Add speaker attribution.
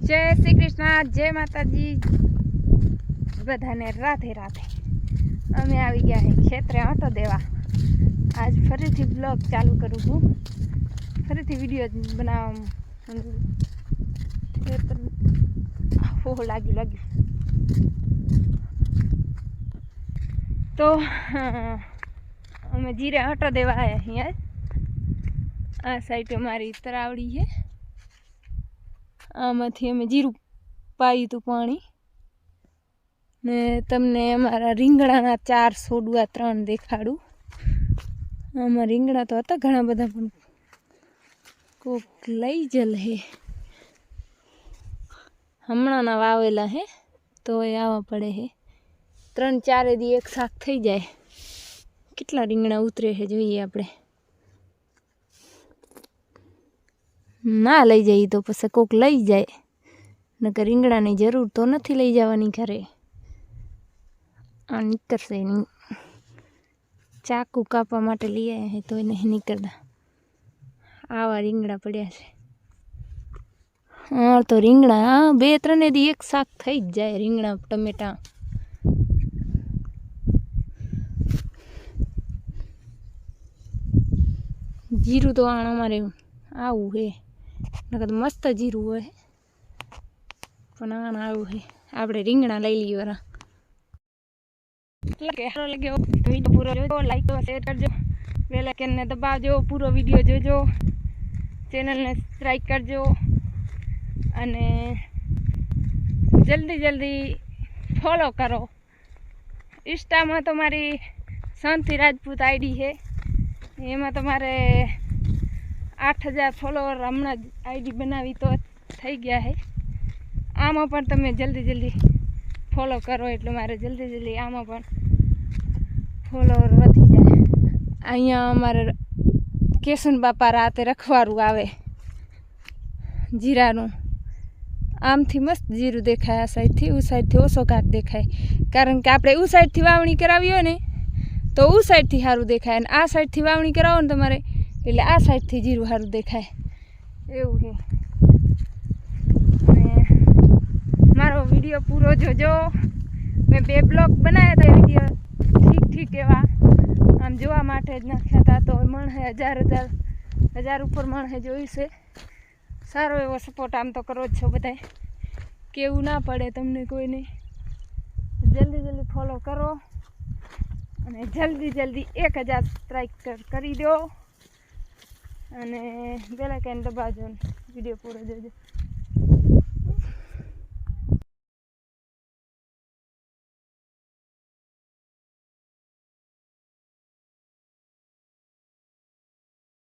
Speaker 1: જય શ્રી કૃષ્ણ, જય માતાજી. બધાને રાધે રાધે. અમે આવી ગયા છે ખેતરે આંટો દેવા. આજ ફરીથી બ્લોગ ચાલુ કરું છું. ફરીથી વીડિયો બનાવવા ખેતર ઓહો લાગ્યું લાગ્યું. તો, અમે જીરે આંટો દેવા આવ્યા અહીંયા. આ સાઈડ અમારી તરાવડી છે આમાંથી અમે જીરું પાયું હતું પાણી. ને તમને અમારા રીંગણાના ચાર સોડવા ત્રણ દેખાડું. આમાં રીંગણા તો હતા ઘણા બધા, પણ કોક લઈ જલ હે. હમણાંના વાવેલા હે તો એ આવવા પડે હે. ત્રણ ચારે દી એક શાક થઈ જાય. કેટલા રીંગણા ઉતરે છે જોઈએ આપણે. ના લઈ જઈએ તો પછી કોક લઈ જાય. નકર રીંગણાની જરૂર તો નથી લઈ જવાની ઘરે. આ નીકળશે એની. ચાકુ કાપવા માટે લઈ આવ્યા છે તો એને નીકળતા. આવા રીંગણા પડ્યા છે. હા, તો રીંગણા, હા, બે ત્રણે દી એક શાક થઈ જ જાય, રીંગણા, ટમેટા. જીરું તો આણ અમારે આવું હે. નકર મસ્ત જીરું હોય. પણ આના આવું હે. આપણે રીંગણા લઈ લઈએ વરા. એટલે કે સારો વીડિયો પૂરો જોજો લાઈક તો શેર કરજો. બેલ આઇકનને દબાવજો, પૂરો વીડિયો જોજો. ચેનલને સબસ્ક્રાઈબ કરજો. અને જલ્દી જલ્દી ફોલો કરો. ઇન્સ્ટામાં તમારી શાંતિ રાજપૂત આઈડી છે. એમાં તમારે આઠ હજાર ફોલોવર હમણાં જ આઈડી બનાવી તો થઈ ગયા છે આમાં પણ તમે જલ્દી જલ્દી ફોલો કરો એટલે મારે જલ્દી જલ્દી આમાં પણ ફોલોવર વધી જાય. અહીંયા અમારે કેસન બાપા રાતે રખવારું આવે. જીરાનું. આમથી મસ્ત જીરું દેખાય, આ સાઈડથી ઉ સાઈડથી ઓછો ઘાટ દેખાય. કારણ કે આપણે ઉ સાઈડથી વાવણી કરાવી હોય ને, તો ઉ સાઈડથી સારું દેખાય અને આ સાઈડથી વાવણી કરાવો ને તમારે એટલે આ સાઈડથી જીરું સારું દેખાય. એવું છે. અને મારો વીડિયો પૂરો જોજો. મેં બે બ્લોગ બનાવ્યા હતા વીડિયો ઠીક ઠીક એવા. આમ જોવા માટે જ નાખ્યા હતા તો મણ હે હજાર હજાર હજાર ઉપર મણ હે જોયું છે. સારો એવો સપોર્ટ આમ તો કરો જ છો બધાય. કેવું ના પડે તમને કોઈને. જલ્દી જલ્દી ફોલો કરો. અને જલ્દી જલ્દી એક હજાર સ્ટ્રાઇક કરી દો. અને પહેલાં કેન્ડ બાજુ વીડિયો પૂરો જોજો.